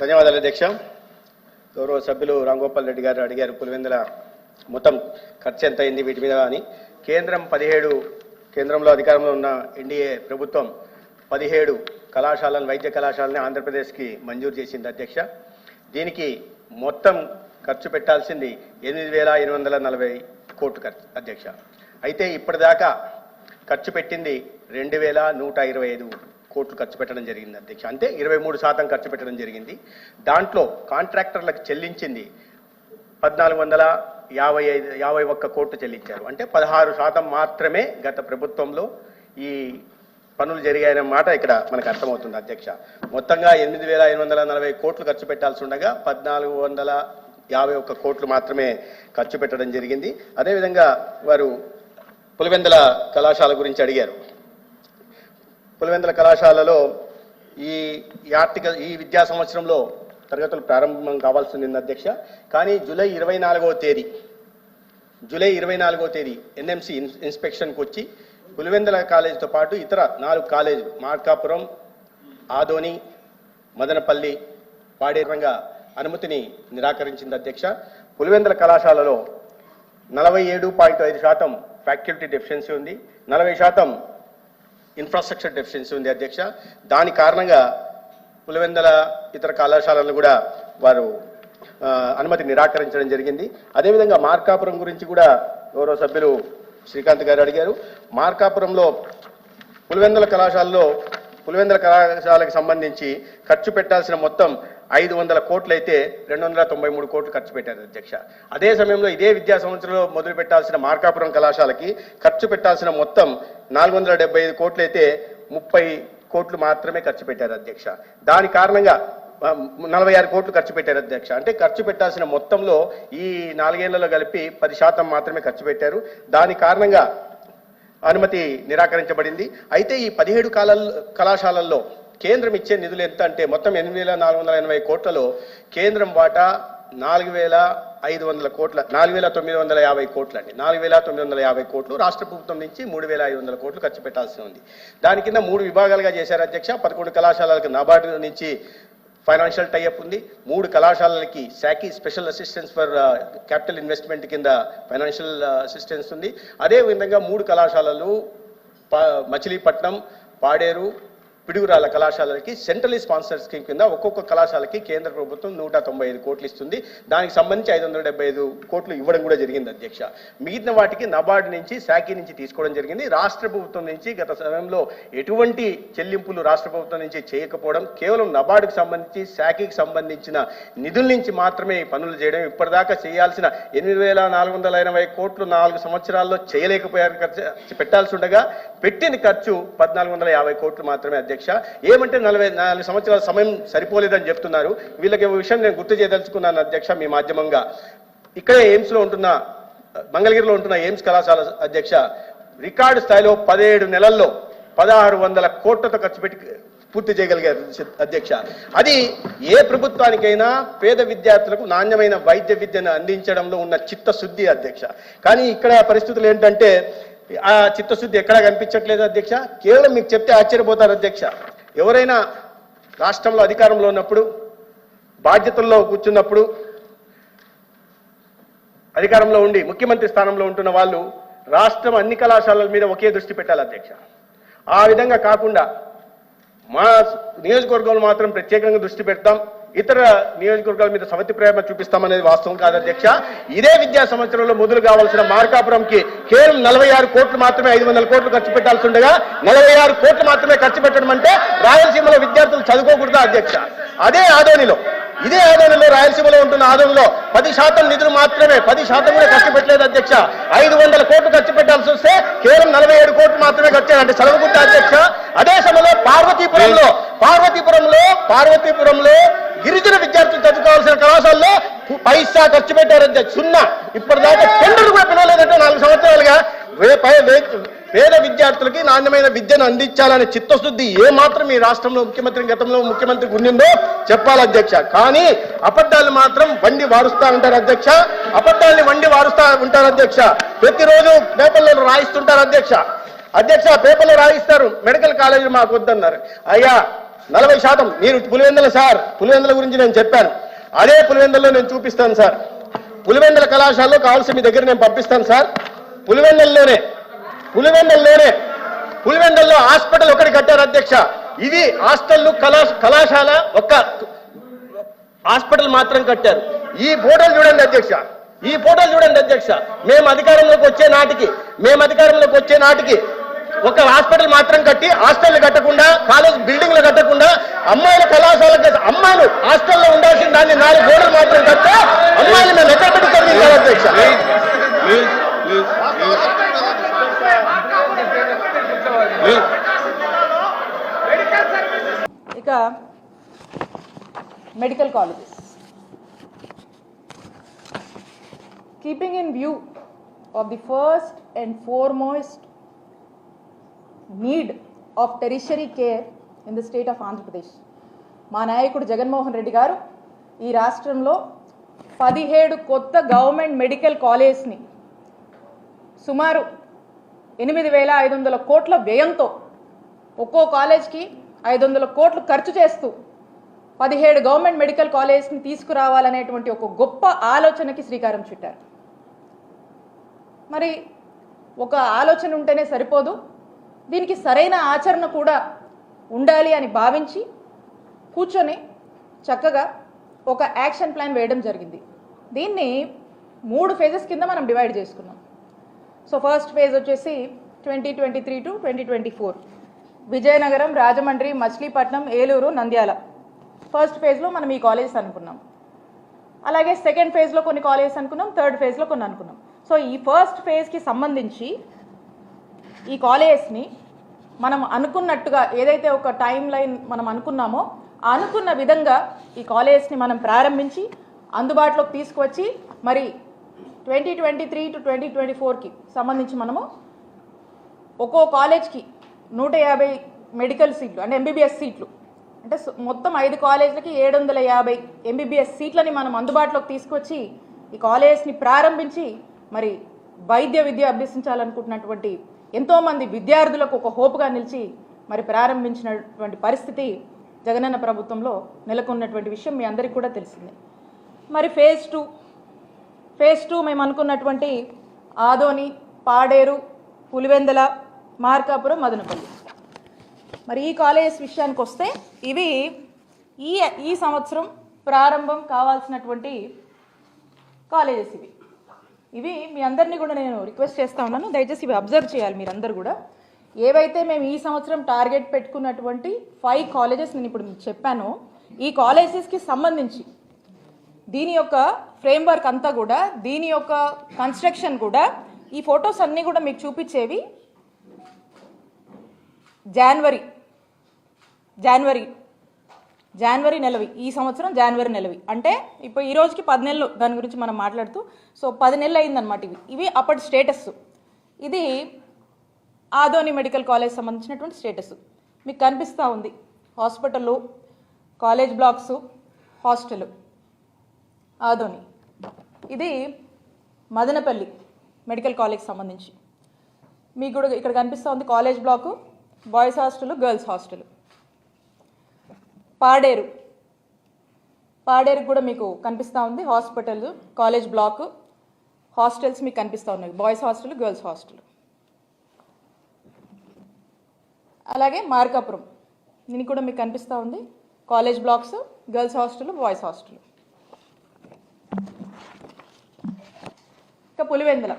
ధన్యవాదాలు అధ్యక్ష. గౌరవ సభ్యులు రాంగోపాల్ రెడ్డి గారు అడిగారు పులివెందుల మొత్తం ఖర్చు ఎంత అయింది వీటి మీద అని. కేంద్రం పదిహేడు కేంద్రంలో అధికారంలో ఉన్న ఎన్డీఏ ప్రభుత్వం పదిహేడు కళాశాలను వైద్య కళాశాలని ఆంధ్రప్రదేశ్కి మంజూరు చేసింది అధ్యక్ష. దీనికి మొత్తం ఖర్చు పెట్టాల్సింది ఎనిమిది వేల ఎనిమిది వందల నలభై కోట్లు ఖర్చు అధ్యక్ష. అయితే ఇప్పటిదాకా ఖర్చు పెట్టింది రెండు వేల నూట ఇరవై ఐదు కోట్లు ఖర్చు పెట్టడం జరిగింది అధ్యక్ష. అంటే ఇరవై మూడు శాతం ఖర్చు పెట్టడం జరిగింది. దాంట్లో కాంట్రాక్టర్లకు చెల్లించింది పద్నాలుగు వందల యాభై ఐదు యాభై ఒక్క కోట్లు చెల్లించారు. అంటే పదహారు శాతం మాత్రమే గత ప్రభుత్వంలో ఈ పనులు జరిగాయన్న మాట ఇక్కడ మనకు అర్థమవుతుంది అధ్యక్ష. మొత్తంగా ఎనిమిది వేల ఎనిమిది వందల నలభై కోట్లు ఖర్చు పెట్టాల్సి ఉండగా పద్నాలుగు వందల యాభై ఒక్క కోట్లు మాత్రమే ఖర్చు పెట్టడం జరిగింది. అదేవిధంగా వారు పులివెందుల కళాశాల గురించి అడిగారు. పులివెందుల కళాశాలలో ఈ ఆర్టికల్ ఈ విద్యా సంవత్సరంలో తరగతులు ప్రారంభం కావాల్సింది అధ్యక్ష. కానీ జూలై ఇరవై నాలుగవ తేదీ జూలై ఇరవై నాలుగవ తేదీ ఎన్ఎంసి ఇన్స్పెక్షన్కి వచ్చి పులివెందుల కాలేజీతో పాటు ఇతర నాలుగు కాలేజీలు మార్కాపురం ఆదోని మదనపల్లి పాడేరంగా అనుమతిని నిరాకరించింది అధ్యక్ష. పులివెందుల కళాశాలలో నలభై ఏడు పాయింట్ ఐదు శాతం ఫ్యాకల్టీ డెఫిషియన్సీ ఉంది. నలభై శాతం ఇన్ఫ్రాస్ట్రక్చర్ డెఫిషియన్సీ ఉంది అధ్యక్ష. దాని కారణంగా పులివెందల ఇతర కళాశాలను కూడా వారు అనుమతి నిరాకరించడం జరిగింది. అదేవిధంగా మార్కాపురం గురించి కూడా గౌరవ సభ్యులు శ్రీకాంత్ గారు అడిగారు. మార్కాపురంలో పులివెందుల కళాశాలలో పులివెందుల కళాశాలకు సంబంధించి ఖర్చు పెట్టాల్సిన మొత్తం ఐదు వందల కోట్లు అయితే రెండు వందల తొంభై మూడు కోట్లు ఖర్చు పెట్టారు అధ్యక్ష. అదే సమయంలో ఇదే విద్యా సంవత్సరంలో మొదలు పెట్టాల్సిన మార్కాపురం కళాశాలకి ఖర్చు పెట్టాల్సిన మొత్తం నాలుగు వందల డెబ్బై ఐదు కోట్లు అయితే ముప్పై కోట్లు మాత్రమే ఖర్చు పెట్టారు అధ్యక్ష. దాని కారణంగా నలభై ఆరు కోట్లు ఖర్చు పెట్టారు అధ్యక్ష. అంటే ఖర్చు పెట్టాల్సిన మొత్తంలో ఈ నాలుగేళ్ళలో కలిపి పది శాతం మాత్రమే ఖర్చు పెట్టారు. దాని కారణంగా అనుమతి నిరాకరించబడింది. అయితే ఈ పదిహేడు కాల కళాశాలల్లో కేంద్రం ఇచ్చే నిధులు ఎంత అంటే మొత్తం ఎనిమిది వేల నాలుగు వందల ఎనభై కోట్లలో కేంద్రం వాటా నాలుగు వేల ఐదు వందల కోట్ల నాలుగు వేల తొమ్మిది వందల యాభై కోట్లు అండి నాలుగు వేల తొమ్మిది వందల యాభై కోట్లు రాష్ట్ర ప్రభుత్వం నుంచి మూడు వేల ఐదు వందల కోట్లు ఖర్చు పెట్టాల్సి ఉంది. దాని కింద మూడు విభాగాలుగా చేశారు అధ్యక్ష. పదకొండు కళాశాలలకు నాబార్డు నుంచి ఫైనాన్షియల్ టైఅప్ ఉంది. మూడు కళాశాలలకి శాఖీ special assistance for capital investment కింద ఫైనాన్షియల్ అసిస్టెన్స్ ఉంది. అదే విధంగా మూడు కళాశాలలు ప- మచిలీపట్నం పాడేరు పిడుగురాల కళాశాలలకి సెంట్రల్ స్పాన్సర్ స్కీమ్ కింద ఒక్కొక్క కళాశాలకి కేంద్ర ప్రభుత్వం నూట తొంభై ఐదు కోట్లు ఇస్తుంది. దానికి సంబంధించి ఐదు వందల డెబ్బై ఐదు కోట్లు ఇవ్వడం కూడా జరిగింది అధ్యక్ష. మిగిలిన వాటికి నబార్డు నుంచి శాఖీ నుంచి తీసుకోవడం జరిగింది. రాష్ట్ర ప్రభుత్వం నుంచి గత సమయంలో ఎటువంటి చెల్లింపులు రాష్ట్ర ప్రభుత్వం నుంచి చేయకపోవడం కేవలం నబార్డుకు సంబంధించి శాఖకి సంబంధించిన నిధుల నుంచి మాత్రమే పనులు చేయడం ఇప్పటిదాకా చేయాల్సిన ఎనిమిది వేల నాలుగు వందల ఎనభై కోట్లు నాలుగు సంవత్సరాల్లో చేయలేకపోయారు ఖర్చు పెట్టాల్సి ఉండగా పెట్టిన ఖర్చు పద్నాలుగు వందల యాభై కోట్లు మాత్రమే అధ్యక్ష ఏమంటే నలభై నాలుగు సంవత్సరాల సమయం సరిపోలేదని చెప్తున్నారు. వీళ్ళకి విషయం నేను గుర్తు చేయదలుచుకున్నాను అధ్యక్ష మీ మాధ్యమంగా. ఇక్కడే ఎయిమ్స్లో ఉంటున్న మంగళగిరిలో ఉంటున్న ఎయిమ్స్ కళాశాల అధ్యక్ష రికార్డు స్థాయిలో పదిహేడు నెలల్లో పదహారు వందల కోట్లతో ఖర్చు పెట్టి పూర్తి చేయగలిగారు అధ్యక్ష. అది ఏ ప్రభుత్వానికైనా పేద విద్యార్థులకు నాణ్యమైన వైద్య విద్యను అందించడంలో ఉన్న చిత్తశుద్ధి అధ్యక్ష. కానీ ఇక్కడ పరిస్థితులు ఏంటంటే ఆ చిత్తశుద్ధి ఎక్కడా కనిపించట్లేదు అధ్యక్ష. కేవలం మీకు చెప్తే ఆశ్చర్యపోతారు అధ్యక్ష. ఎవరైనా రాష్ట్రంలో అధికారంలో ఉన్నప్పుడు బాధ్యతల్లో కూర్చున్నప్పుడు అధికారంలో ఉండి ముఖ్యమంత్రి స్థానంలో ఉంటున్న వాళ్ళు రాష్ట్రం అన్ని కళాశాలల మీద ఒకే దృష్టి పెట్టాలి అధ్యక్ష. ఆ విధంగా కాకుండా మా నియోజకవర్గంలో మాత్రం ప్రత్యేకంగా దృష్టి పెడతాం. ఇతర నియోజకవర్గాల మీద సవతి ప్రేమ చూపిస్తామనేది వాస్తవం కాదు అధ్యక్ష. ఇదే విద్యా సంవత్సరంలో మొదలు కావాల్సిన మార్కాపురంకి కేవలం నలభై ఆరు కోట్లు మాత్రమే ఐదు వందల కోట్లు ఖర్చు పెట్టాల్సి ఉండగా నలభై ఆరు కోట్లు మాత్రమే ఖర్చు పెట్టడం అంటే రాయలసీమలో విద్యార్థులు చదువుకోకూడదు అధ్యక్ష? అదే ఆదోనిలో. ఇదే ఆదోనిలో రాయలసీమలో ఉంటున్న ఆదోనిలో పది శాతం నిధులు మాత్రమే పది శాతం కూడా ఖర్చు పెట్టలేదు అధ్యక్ష. ఐదు వందల కోట్లు ఖర్చు పెట్టాల్సి వస్తే కేవలం నలభై ఏడు కోట్లు మాత్రమే ఖర్చు అంటే చదవకుంటే అధ్యక్ష? అదే సమయంలో పార్వతీపురంలో పార్వతీపురంలో పార్వతీపురంలో గిరిజన విద్యార్థులు చదువుకోవాల్సిన కళాశాలలో పైసా ఖర్చు పెట్టారు సున్నా. ఇప్పటిదాకా టెండర్లు కూడా పిలవలేదంటే నాలుగు సంవత్సరాలుగా పేద విద్యార్థులకి నాణ్యమైన విద్యను అందించాలనే చిత్తశుద్ధి ఏ మాత్రం ఈ రాష్ట్రంలో ముఖ్యమంత్రి గతంలో ముఖ్యమంత్రికి ఉండిందో చెప్పాలి అధ్యక్ష. కానీ అబద్ధాలు మాత్రం వండి వారుస్తా ఉంటారు అధ్యక్ష. అబద్ధాలని వండి వారుస్తా ఉంటారు అధ్యక్ష. ప్రతిరోజు పేపర్లను రాయిస్తుంటారు అధ్యక్ష. అధ్యక్ష పేపర్లో రాయిస్తారు. మెడికల్ కాలేజీలు మాకు వద్దన్నారు. అయ్యా నలభై శాతం. మీరు పులివెందల సార్ పులివెందల గురించి నేను చెప్పాను. అదే పులివెందల్లో నేను చూపిస్తాను సార్. పులివెందల కళాశాలలో కావాల్సి మీ దగ్గర నేను పంపిస్తాను సార్. పులివెందల్లోనే పులివెందల్లోనే పులివెందల్లో హాస్పిటల్ ఒకటి కట్టారు అధ్యక్ష. ఇది హాస్టల్ కళా కళాశాల ఒక్క హాస్పిటల్ మాత్రం కట్టారు. ఈ ఫోటోలు చూడండి అధ్యక్ష. ఈ ఫోటోలు చూడండి అధ్యక్ష. మేము అధికారంలోకి వచ్చే నాటికి మేము అధికారంలోకి వచ్చే నాటికి ఒక హాస్పిటల్ మాత్రం కట్టి హాస్టల్ కట్టకుండా కాలేజ్ బిల్డింగ్లు కట్టకుండా అమ్మాయిల కళాశాలకు అమ్మాయిలు హాస్టల్లో ఉండాల్సిన దాన్ని నాలుగు గోడలు మాత్రం కట్టి అమ్మాయిలు మేము ఎక్కడ పెట్టుకోండి అధ్యక్ష. ఇక medical colleges. Keeping in view of the first and need of tertiary care in the state of Andhra Pradesh మా నాయకుడు జగన్మోహన్ రెడ్డి గారు ఈ రాష్ట్రంలో పదిహేడు కొత్త గవర్నమెంట్ మెడికల్ కాలేజ్ని సుమారు ఎనిమిది వేల ఐదు వందల కోట్ల వ్యయంతో ఒక్కో కాలేజ్కి ఐదు వందల కోట్లు ఖర్చు చేస్తూ పదిహేడు గవర్నమెంట్ మెడికల్ కాలేజ్ని తీసుకురావాలనేటువంటి ఒక గొప్ప ఆలోచనకి శ్రీకారం చుట్టారు. మరి ఒక ఆలోచన ఉంటేనే సరిపోదు. దీనికి సరైన ఆచరణ కూడా ఉండాలి అని భావించి కూర్చొని చక్కగా ఒక యాక్షన్ ప్లాన్ వేయడం జరిగింది. దీన్ని మూడు ఫేజెస్ కింద మనం డివైడ్ చేసుకున్నాం. సో ఫస్ట్ ఫేజ్ వచ్చేసి twenty twenty three to twenty twenty four Vizianagaram Rajahmundry Machilipatnam Eluru Nandyal. First ఫేజ్లో మనం ఈ కాలేజెస్ అనుకున్నాం. అలాగే సెకండ్ ఫేజ్లో కొన్ని కాలేజెస్ అనుకున్నాం థర్డ్ ఫేజ్లో కొన్ని అనుకున్నాం. సో ఈ ఫస్ట్ ఫేజ్కి సంబంధించి ఈ కాలేజెస్ని మనం అనుకున్నట్టుగా ఏదైతే ఒక టైం లైన్ మనం అనుకున్నామో అనుకున్న విధంగా ఈ కాలేజెస్ని మనం ప్రారంభించి అందుబాటులోకి తీసుకువచ్చి మరి twenty twenty three to twenty twenty ఫోర్కి సంబంధించి మనము ఒక్కో కాలేజ్కి నూట యాభై మెడికల్ సీట్లు అంటే ఎంబీబీఎస్ సీట్లు. అంటే మొత్తం ఐదు కాలేజీలకి ఏడు వందల యాభై ఎంబీబీఎస్ సీట్లని మనం అందుబాటులోకి తీసుకొచ్చి ఈ కాలేజెస్ని ప్రారంభించి మరి వైద్య విద్య అభ్యసించాలనుకుంటున్నటువంటి ఎంతోమంది విద్యార్థులకు ఒక హోప్గా నిలిచి మరి ప్రారంభించినటువంటి పరిస్థితి జగనన్న ప్రభుత్వంలో నెలకొన్నటువంటి విషయం మీ అందరికీ కూడా తెలిసిందే. మరి ఫేజ్ టూ ఫేజ్ టూ మేము అనుకున్నటువంటి ఆదోని పాడేరు పులివెందల మార్కాపురం మదనపల్లి. మరి ఈ కాలేజెస్ విషయానికి వస్తే ఇవి ఈ ఈ సంవత్సరం ప్రారంభం కావాల్సినటువంటి కాలేజెస్ ఇవి. ఇవి మీ అందరినీ కూడా నేను రిక్వెస్ట్ చేస్తా ఉన్నాను. దయచేసి ఇవి అబ్జర్వ్ చేయాలి మీరందరూ కూడా. ఏవైతే మేము ఈ సంవత్సరం టార్గెట్ పెట్టుకున్నటువంటి ఫైవ్ కాలేజెస్ నేను ఇప్పుడు మీకు చెప్పానో ఈ కాలేజెస్కి సంబంధించి దీని యొక్క ఫ్రేమ్వర్క్ అంతా కూడా దీని యొక్క కన్స్ట్రక్షన్ కూడా ఈ ఫొటోస్ అన్నీ కూడా మీకు చూపించేవి జనవరి జనవరి జనవరి నెలవి ఈ సంవత్సరం జనవరి నెలవి. అంటే ఇప్పుడు ఈ రోజుకి పది నెలలు దాని గురించి మనం మాట్లాడుతూ సో పది నెలలు అయిందనమాట ఇవి. ఇవి అప్పటి స్టేటస్ ఇది ఆదోని మెడికల్ కాలేజ్ సంబంధించినటువంటి స్టేటస్ మీకు కనిపిస్తూ ఉంది. Hospital college blocks hostel. Adoni. ఇది మదనపల్లి మెడికల్ కాలేజ్ సంబంధించి. మీకు కూడా ఇక్కడ కనిపిస్తూ ఉంది college block boys hostel girls hostel. Paderu. Paderu కూడా మీకు కనిపిస్తూ ఉంది. Hospital college block. హాస్టల్స్ మీకు కనిపిస్తూ ఉన్నాయి. Boys hostel girls hostel. అలాగే మార్కాపురం. దీనికి కూడా మీకు కనిపిస్తూ ఉంది. College blocks girls hostel boys hostel. ఇంకా పులివెందుల.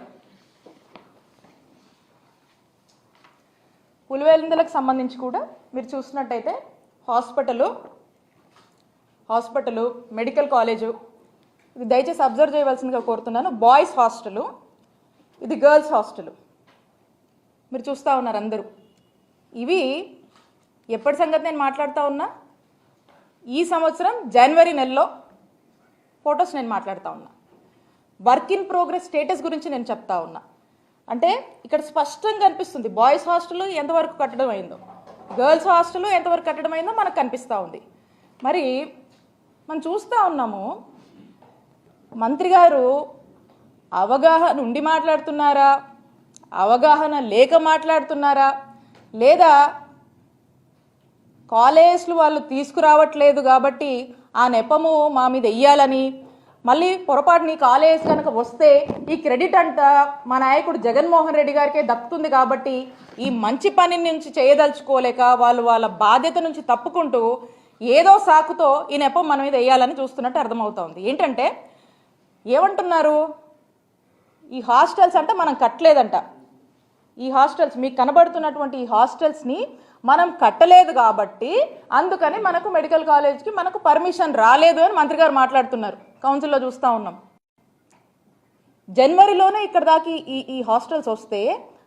పులివెందులకు సంబంధించి కూడా మీరు చూసినట్టయితే హాస్పిటలు హాస్పిటలు మెడికల్ కాలేజు. ఇది దయచేసి అబ్జర్వ్ చేయవలసిందిగా కోరుతున్నాను. బాయ్స్ హాస్టలు ఇది గర్ల్స్ హాస్టలు. మీరు చూస్తూ ఉన్నారు అందరూ. ఇవి ఎప్పటి సంగతి నేను మాట్లాడుతూ ఉన్నా? ఈ సంవత్సరం జనవరి నెలలో ఫొటోస్ నేను మాట్లాడుతూ ఉన్నా. వర్క్ ఇన్ ప్రోగ్రెస్ స్టేటస్ గురించి నేను చెప్తా ఉన్నా. అంటే ఇక్కడ స్పష్టంగా కనిపిస్తుంది బాయ్స్ హాస్టల్ ఎంతవరకు కట్టడం అయిందో. గర్ల్స్ హాస్టల్ ఎంతవరకు కట్టడం అయిందో మనకు కనిపిస్తూ ఉంది. మరి మనం చూస్తూ ఉన్నాము. మంత్రి గారు అవగాహన ఉండి మాట్లాడుతున్నారా? అవగాహన లేక మాట్లాడుతున్నారా? లేదా కాలేజ్లు వాళ్ళు తీసుకురావట్లేదు కాబట్టి ఆ నెపము మా మీద వెయ్యాలని మళ్ళీ పొరపాటుని కాలేజ్ కనుక వస్తే ఈ క్రెడిట్ అంతా మా నాయకుడు జగన్మోహన్ రెడ్డి గారికే దక్కుతుంది కాబట్టి ఈ మంచి పని నుంచి చేయదలుచుకోలేక వాళ్ళు వాళ్ళ బాధ్యత నుంచి తప్పుకుంటూ ఏదో సాకుతో ఈ నెపం మన మీద వేయాలని చూస్తున్నట్టు అర్థమవుతోంది. ఏంటంటే ఏమంటున్నారు? ఈ హాస్టల్స్ అంటే మనం కట్టలేదంట. ఈ హాస్టల్స్ మీకు కనబడుతున్నటువంటి ఈ హాస్టల్స్ని మనం కట్టలేదు కాబట్టి అందుకని మనకు మెడికల్ కాలేజ్కి మనకు పర్మిషన్ రాలేదు అని మంత్రి గారు మాట్లాడుతున్నారు. కౌన్సిల్లో చూస్తూ ఉన్నాం. జనవరిలోనే ఇక్కడ దాకా ఈ ఈ హాస్టల్స్ వస్తే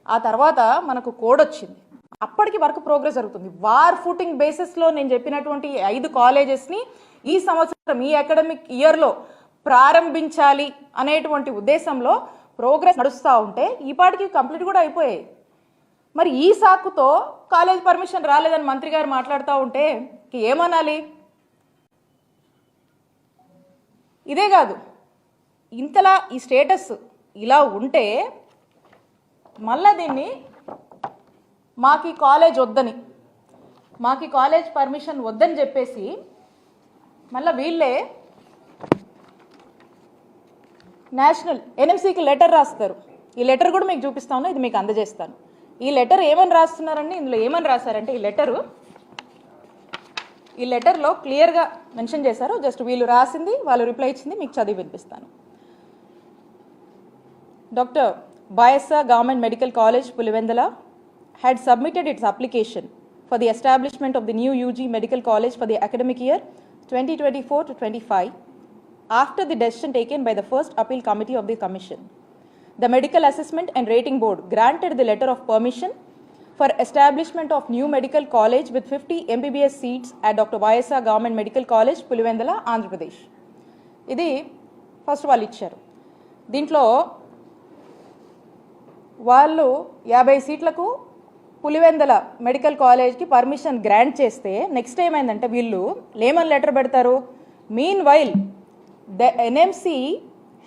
ఆ తర్వాత మనకు కోడ్ వచ్చింది అప్పటికి వర్క్ ప్రోగ్రెస్ జరుగుతుంది. వార్ ఫుటింగ్ బేసిస్లో నేను చెప్పినటువంటి ఐదు కాలేజెస్ని ఈ సంవత్సరం ఈ అకాడమిక్ ఇయర్లో ప్రారంభించాలి అనేటువంటి ఉద్దేశంలో ప్రోగ్రెస్ నడుస్తూ ఉంటే ఈ పాటికి కంప్లీట్ కూడా అయిపోయాయి. మరి ఈ సాకుతో కాలేజ్ పర్మిషన్ రాలేదని మంత్రి గారు మాట్లాడుతూ ఉంటే ఏమనాలి? ఇదే కాదు. ఇంతలా ఈ స్టేటస్ ఇలా ఉంటే మళ్ళా దీన్ని మాకు ఈ కాలేజ్ వద్దని మాకు ఈ కాలేజ్ పర్మిషన్ వద్దని చెప్పేసి మళ్ళీ వీళ్ళే నేషనల్ ఎన్ఎంసీకి లెటర్ రాస్తారు. ఈ లెటర్ కూడా మీకు చూపిస్తాను ఇది మీకు అందజేస్తాను. ఈ లెటర్ ఏమని రాస్తున్నారండి? ఇందులో ఏమని రాశారంటే ఈ లెటరు ఈ లెటర్లో క్లియర్గా మెన్షన్ చేశారు. జస్ట్ వీళ్ళు రాసింది వాళ్ళు రిప్లై ఇచ్చింది మీకు చదివి వినిపిస్తాను. Doctor బాయసా government medical college Pulivendula had submitted its application for the establishment of the new UG Medical College for the academic year 2024 to 25 after the decision taken by the first appeal committee of the commission. The Medical Assessment and Rating Board granted the letter of permission for establishment of new medical college with 50 MBBS seats at Dr. YSR Government Medical College, Pulivendala, Andhra Pradesh. ఇది first వాళ్ళు ఇచ్చారు దీంట్లో వాళ్ళు యాభై సీట్లకు Pulivendula medical కాలేజ్కి permission grant చేస్తే next ఏమైందంటే వీళ్ళు లేమన్ లెటర్ పెడతారు meanwhile the NMC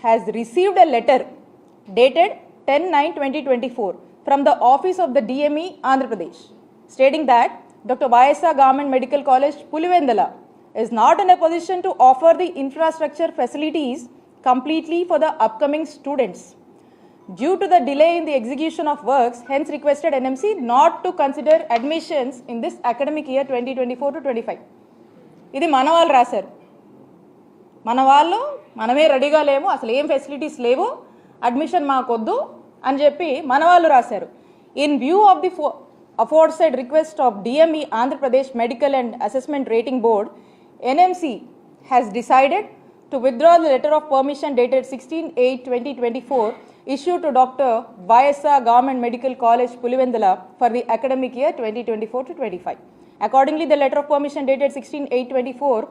has received a letter dated ten nine twenty twenty four from the office of the DME Andhra Pradesh stating that doctor YSR government medical college Pulivendula is not in a position to offer the infrastructure facilities completely for the upcoming students. Due to the delay in the execution of works hence of NMC hence to consider admissions in this academic year twenty twenty four to twenty five ఇది మన వాళ్ళు రాశారు. మన వాళ్ళు మనమే రెడీగా లేము అసలు ఏం ఫెసిలిటీస్ లేవు అడ్మిషన్ మాకొద్దు అని చెప్పి మన వాళ్ళు రాశారు. ఇన్ వ్యూ ఆఫ్ ది ఫో అఫోర్డ్సైడ్ request of DME Andhra Pradesh medical and assessment rating board NMC has decided to withdraw the letter of permission dated sixteen eight twenty twenty four withdraw the letter of permission dated 16-8-2024 issued to Dr. YSR Government Medical College Pulivendala for the academic year 2024 to 25. Accordingly, the letter of permission dated 16-8-24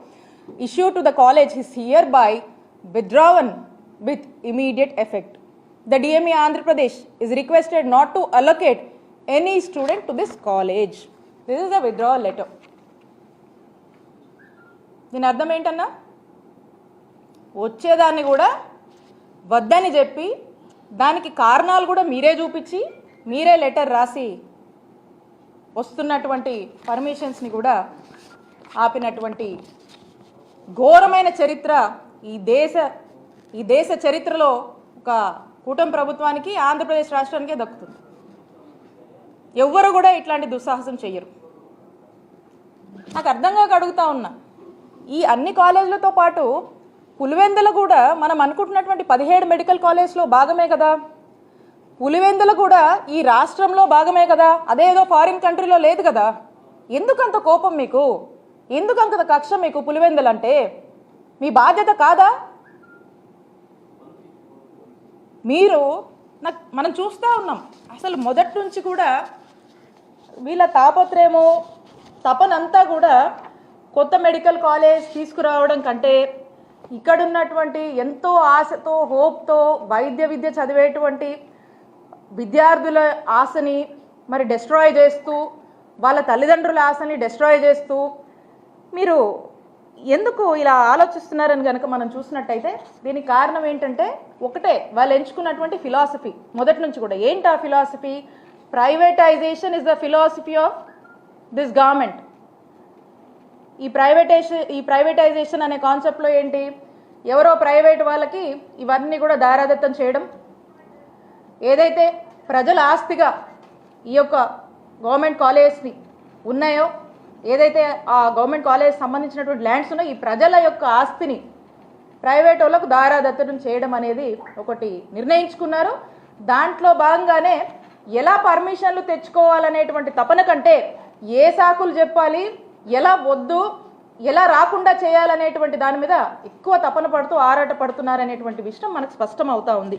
issued to the college is hereby withdrawn with immediate effect. The DME Andhra Pradesh is requested not to allocate any student to this college. This is the withdrawal letter. దీని అర్థం ఏంటన్నా వచ్చేదాన్ని కూడా వద్దని చెప్పి దానికి కారణాలు కూడా మీరే చూపించి మీరే లెటర్ రాసి వస్తున్నటువంటి పర్మిషన్స్ని కూడా ఆపినటువంటి ఘోరమైన చరిత్ర ఈ దేశ ఈ దేశ చరిత్రలో ఒక కూటమి ప్రభుత్వానికి ఆంధ్రప్రదేశ్ రాష్ట్రానికే దక్కుతుంది. ఎవ్వరు కూడా ఇట్లాంటి దుస్సాహసం చెయ్యరు. నాకు అర్థం కాక అడుగుతా ఉన్నా. ఈ అన్ని కాలేజీలతో పాటు పులివెందుల కూడా మనం అనుకుంటున్నటువంటి పదిహేడు మెడికల్ కాలేజ్లో భాగమే కదా? పులివెందుల కూడా ఈ రాష్ట్రంలో భాగమే కదా? అదేదో ఫారిన్ కంట్రీలో లేదు కదా? ఎందుకంత కోపం మీకు? ఎందుకంత కక్ష మీకు పులివెందులంటే మీ బాధ్యత కాదా? మీరు నాకు మనం చూస్తూ ఉన్నాం. అసలు మొదటి నుంచి కూడా వీళ్ళ తాపత్రయము తపనంతా కూడా కొత్త మెడికల్ కాలేజ్ తీసుకురావడం కంటే ఇక్కడ ఉన్నటువంటి ఎంతో ఆశతో హోప్తో వైద్య విద్య చదివేటువంటి విద్యార్థుల ఆశని మరి డెస్ట్రాయ్ చేస్తూ వాళ్ళ తల్లిదండ్రుల ఆశని డెస్ట్రాయ్ చేస్తూ మీరు ఎందుకు ఇలా ఆలోచిస్తున్నారని కనుక మనం చూసినట్టయితే దీనికి కారణం ఏంటంటే ఒకటే వాళ్ళు ఎంచుకున్నటువంటి ఫిలాసఫీ మొదటి నుంచి కూడా ఏంటి ఆ philosophy privatization is the philosophy of this government ఈ ప్రైవేటైజేషన్ ఈ ప్రైవేటైజేషన్ అనే కాన్సెప్ట్లో ఏంటి? ఎవరో ప్రైవేట్ వాళ్ళకి ఇవన్నీ కూడా దారాదత్తం చేయడం. ఏదైతే ప్రజల ఆస్తిగా ఈ యొక్క గవర్నమెంట్ కాలేజెస్ని ఉన్నాయో ఏదైతే ఆ గవర్నమెంట్ కాలేజ్ సంబంధించినటువంటి ల్యాండ్స్ ఉన్నాయో ఈ ప్రజల యొక్క ఆస్తిని ప్రైవేట్ వాళ్ళకు దారాదత్తడం చేయడం అనేది ఒకటి నిర్ణయించుకున్నారు. దాంట్లో భాగంగానే ఎలా పర్మిషన్లు తెచ్చుకోవాలనేటువంటి తపన కంటే ఏ సాకులు చెప్పాలి ఎలా వద్దు ఎలా రాకుండా చేయాలనేటువంటి దాని మీద ఎక్కువ తపన పడుతూ ఆరాట పడుతున్నారనేటువంటి విషయం మనకు స్పష్టం అవుతా ఉంది.